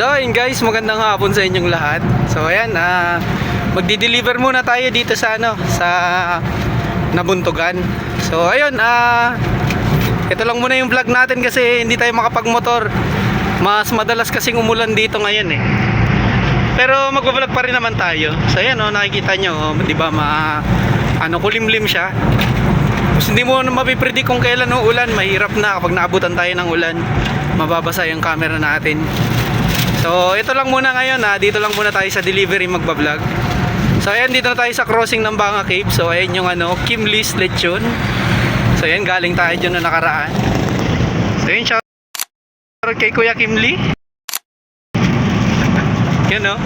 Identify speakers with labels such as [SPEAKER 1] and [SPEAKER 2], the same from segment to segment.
[SPEAKER 1] So ayun guys, magandang hapon sa inyong lahat. So ayan, ah magdi-deliver muna tayo dito sa ano, sa Nabuntugan. So ayun, ah ito lang muna yung vlog natin kasi hindi tayo makapagmotor. Mas madalas kasing umulan dito ngayon eh. Pero magbablog pa rin naman tayo. So ayan oh, nakikita nyo, oh, 'di ba, ma ano kulimlim siya. Tapos hindi mo mapipredict kung kailan uulan, mahirap na kapag naabutan tayo ng ulan. Mababasa yung camera natin. So, ito lang muna ngayon ha. Dito lang muna tayo sa delivery magbablog. So, ayan, dito na tayo sa crossing ng Banga Cave. So, ayan yung ano, Kim Liz Lechon. So, ayan, galing tayo dyan na nakaraan. So, ayan, shout out kay Kuya Kim Lee. Yun, no?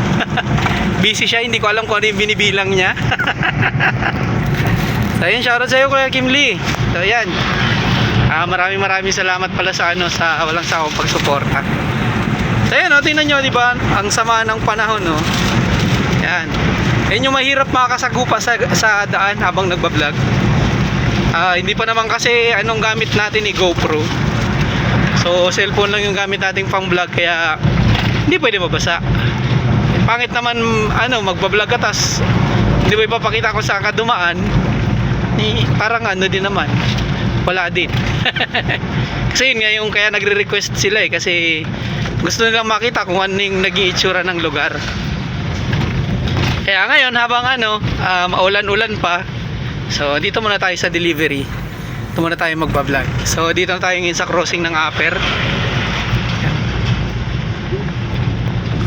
[SPEAKER 1] Busy siya, hindi ko alam kung ano yung binibilang niya. so, ayan, shout out sa'yo, Kuya Kim Lee. So, ayan. Ah, maraming maraming salamat pala sa ano sa walang sawang pagsuporta. So ayan, oh, tingnan nyo, di ba? Ang sama ng panahon, no? Yan. Yan yung mahirap makakasagupa sa, sa daan habang nagbablog. Ah, hindi pa naman kasi anong gamit natin ni GoPro. So, cellphone lang yung gamit nating pang vlog kaya hindi pwede mabasa. Pangit naman ano, magbablog ka tas hindi mo ipapakita kung saan ka dumaan. Ni, parang ano din naman. Wala din. kasi yun nga yung kaya nagre-request sila eh kasi gusto nilang makita kung ano yung naging itsura ng lugar. Kaya ngayon habang ano, ah, maulan-ulan pa, so dito muna tayo sa delivery. Dito muna tayo magbablog. So dito na tayo ngayon sa crossing ng. Yan.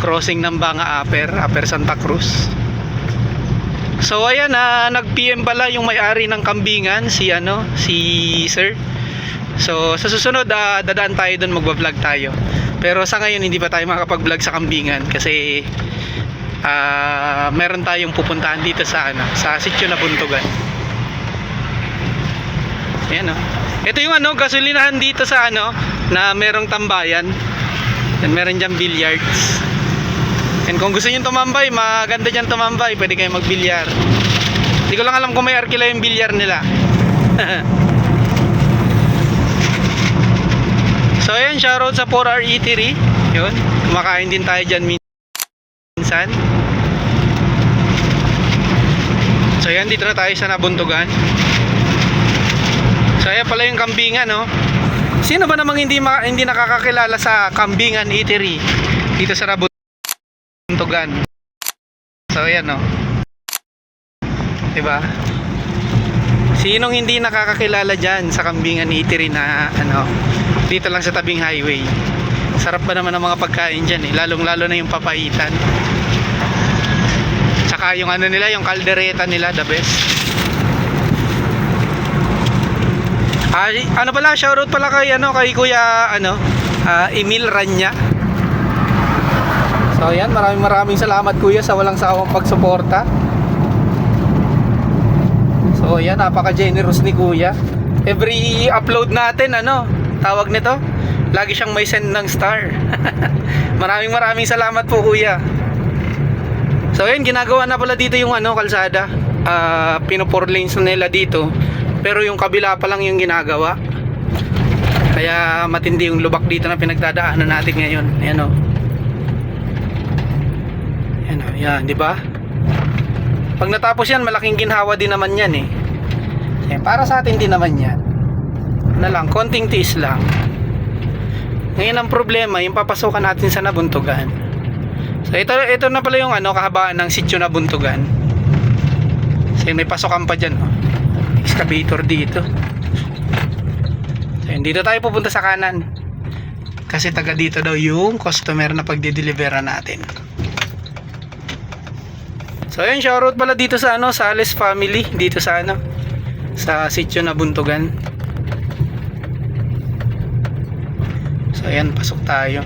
[SPEAKER 1] Crossing ng Banga Aper, Aper Santa Cruz. So ayan na nag-PM pala yung may-ari ng kambingan si ano, si Sir. So sa susunod ah, dadaan tayo doon magba-vlog tayo. Pero sa ngayon hindi pa tayo makakapag-vlog sa kambingan kasi ah meron tayong pupuntahan dito sa ano, sa sitio na Buntugan. Ayan oh. Ito yung ano, gasolinahan dito sa ano na merong tambayan. Yan meron diyan billiards. And kung gusto niyo tumambay, maganda diyan tumambay, pwede kayo magbilyar. Hindi ko lang alam kung may arkila yung bilyar nila. So ayan, shoutout sa 4R Eatery. Yun, kumakain din tayo dyan minsan. So ayan, dito na tayo sa Nabuntugan. So ayan pala yung kambingan, no? Sino ba namang hindi, maka- hindi nakakakilala sa Kambingan Eatery dito sa Nabuntugan? So ayan, no? Diba? Sinong hindi nakakakilala dyan sa Kambingan Eatery na ano, dito lang sa tabing highway. Sarap ba naman ng mga pagkain dyan eh, lalong lalo na yung papaitan. Tsaka yung ano nila, yung kaldereta nila, the best. Ah, ano pala, shoutout pala kay ano, kay Kuya ano, ah, Emil Ranya. So yan, maraming maraming salamat Kuya sa walang sawang pagsuporta. So yan, napaka-generous ni Kuya. Every upload natin, ano, tawag nito, lagi siyang may send ng star. maraming maraming salamat po Kuya. So yan, ginagawa na pala dito yung ano, kalsada. Ah, pino four lanes na nila dito. Pero yung kabila pa lang yung ginagawa. Kaya matindi yung lubak dito na pinagdadaanan natin ngayon. Ayan o. Ayan o, yan, di ba? Pag natapos yan, malaking ginhawa din naman yan eh. Ayan, para sa atin din naman yan. Na lang, konting tiis lang. Ngayon ang problema, yung papasokan natin sa nabuntugan. So ito, ito na pala yung ano, kahabaan ng sityo nabuntugan. So may pasokan pa dyan. Oh. Excavator dito. So dito tayo pupunta sa kanan. Kasi taga dito daw yung customer na pagdideliveran natin. So ayun, shoutout pala dito sa ano, sa Alice family, dito sa ano, sa sitio na Buntugan. Ayan, pasok tayo.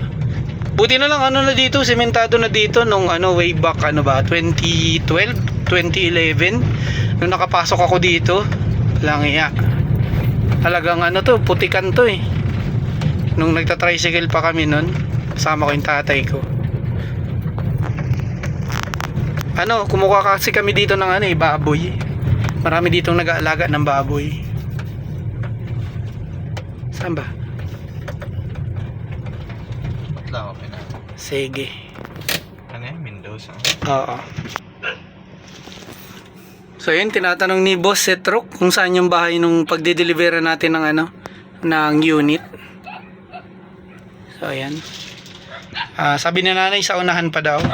[SPEAKER 1] Buti na lang ano na dito, sementado na dito nung ano way back ano ba, 2012, 2011 nung nakapasok ako dito. Lang iya. Talagang ano to, putikan to eh. Nung nagta-tricycle pa kami nun, kasama ko yung tatay ko. Ano, kumukuha kasi kami dito ng ano eh, baboy. Marami ditong nag-aalaga ng baboy. Saan ba? Sige.
[SPEAKER 2] Ano yan? Mendoza.
[SPEAKER 1] Oo. So yun, tinatanong ni Boss Setruk kung saan yung bahay nung pagdi-deliver natin ng ano, ng unit. So ayan. Ah, sabi ni nanay sa unahan pa daw.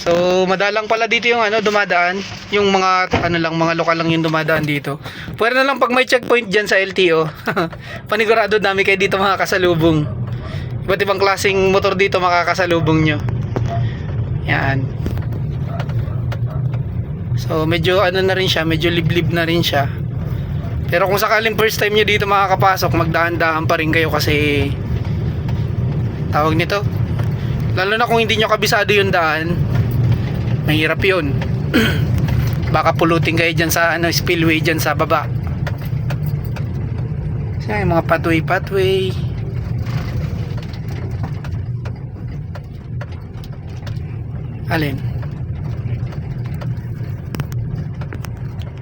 [SPEAKER 1] So madalang pala dito yung ano dumadaan, yung mga ano lang mga lokal lang yung dumadaan dito. Pwede na lang pag may checkpoint diyan sa LTO. Panigurado dami kayo dito mga kasalubong. Iba't ibang klaseng motor dito makakasalubong nyo. Yan. So medyo ano na rin siya, medyo liblib na rin siya. Pero kung sakaling first time nyo dito makakapasok, magdahan-dahan pa rin kayo kasi tawag nito. Lalo na kung hindi nyo kabisado yung daan, mahirap yun. Baka pulutin kayo dyan sa ano, spillway dyan sa baba. So, mga pathway-pathway. Alin?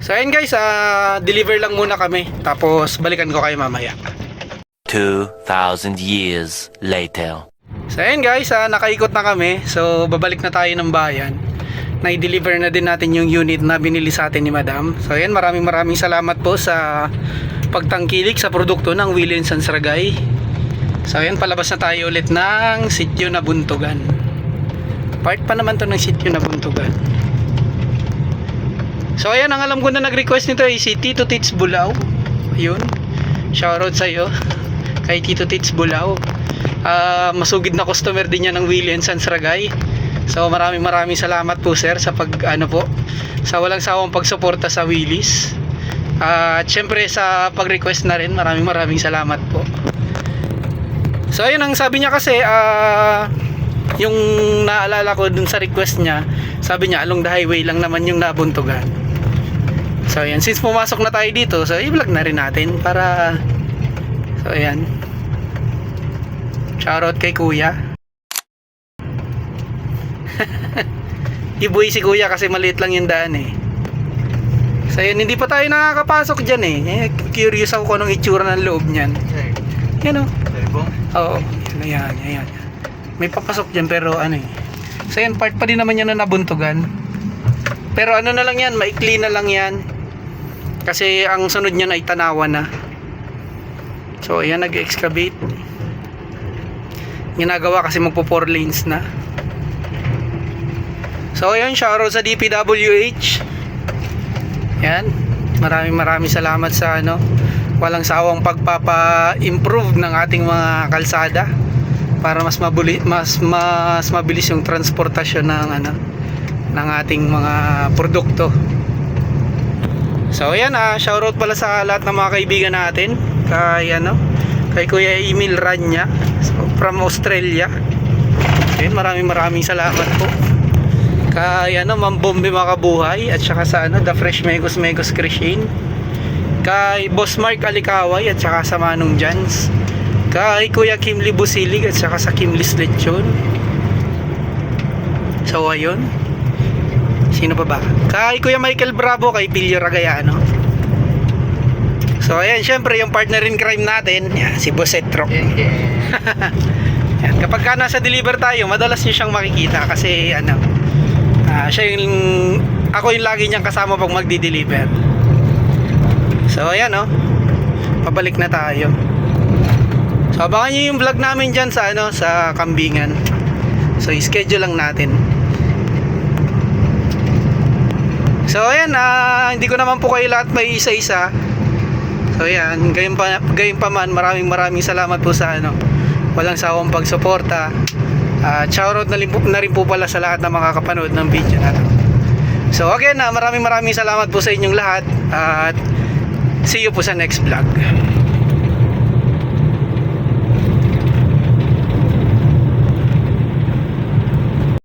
[SPEAKER 1] So ayun guys, ah, deliver lang muna kami. Tapos balikan ko kayo mamaya.
[SPEAKER 3] 2,000 years later.
[SPEAKER 1] So ayun guys, ah, nakaikot na kami. So babalik na tayo ng bayan. Na-deliver na din natin yung unit na binili sa atin ni Madam. So ayun, maraming maraming salamat po sa pagtangkilik sa produkto ng Williams Sansragay. So ayun, palabas na tayo ulit ng sityo na buntugan. Part pa naman to ng sityo na buntugan. So ayan, ang alam ko na nag-request nito ay si Tito Tits Bulao. Ayun. Shoutout sa iyo kay Tito Tits Bulao. Ah, masugid na customer din niya ng Williams Sansragay. So maraming maraming salamat po sir sa pag ano po sa walang sawang pagsuporta sa Willis. Ah, at syempre sa pag-request na rin, maraming maraming salamat po. So ayun ang sabi niya kasi ah yung naalala ko dun sa request niya, sabi niya along the highway lang naman yung nabuntugan. So ayan, since pumasok na tayo dito, so i-vlog na rin natin para So ayan. Shoutout kay Kuya. Iboy si Kuya kasi maliit lang yung daan eh. So yun, hindi pa tayo nakakapasok dyan eh. eh curious ako kung anong itsura ng loob niyan. Yan o.
[SPEAKER 2] Telbong.
[SPEAKER 1] Oo. Yan, yan, yan. May papasok dyan pero ano eh. So yan, part pa din naman yan na nabuntugan. Pero ano na lang yan, maikli na lang yan. Kasi ang sunod niyan ay tanawan na. So ayan, nag-excavate. Ginagawa kasi magpo 4 lanes na. So ayun, shoutout sa DPWH. Yan. Maraming maraming salamat sa ano, walang sawang pagpapa-improve ng ating mga kalsada para mas mabuli, mas mas mabilis yung transportasyon ng ano ng ating mga produkto. So ayan ah, shoutout pala sa lahat ng mga kaibigan natin kay ano, kay Kuya Emil Ranya so, from Australia. Ayun, maraming maraming salamat po. Kay ano, Ma'am Bombe Makabuhay at saka sa ano, The Fresh Megos Megos Crishin. Kay Boss Mark Alikaway at saka sa Manong Jans. Kay Kuya Kimli Busilig at saka sa Kimlis Lechon. So ayun. Sino pa ba? Kay Kuya Michael Bravo, kay Pilio Ragayano. So ayan, syempre yung partner in crime natin, yan, si Boss Etrok. Yan, kapag ka nasa deliver tayo, madalas niyo siyang makikita kasi ano, ah, siya yung ako yung lagi niyang kasama pag magdi-deliver. So ayan oh. Pabalik na tayo. So abangan niyo yung vlog namin diyan sa ano sa Kambingan. So i-schedule lang natin. So ayan, ah, hindi ko naman po kayo lahat may isa-isa. So ayan, gayon pa gayon pa man, maraming maraming salamat po sa ano, walang sawang pagsuporta. At shoutout na, rin na rin po pala sa lahat ng makakapanood ng video na to. So again, ah, maraming maraming salamat po sa inyong lahat at see you po sa next vlog.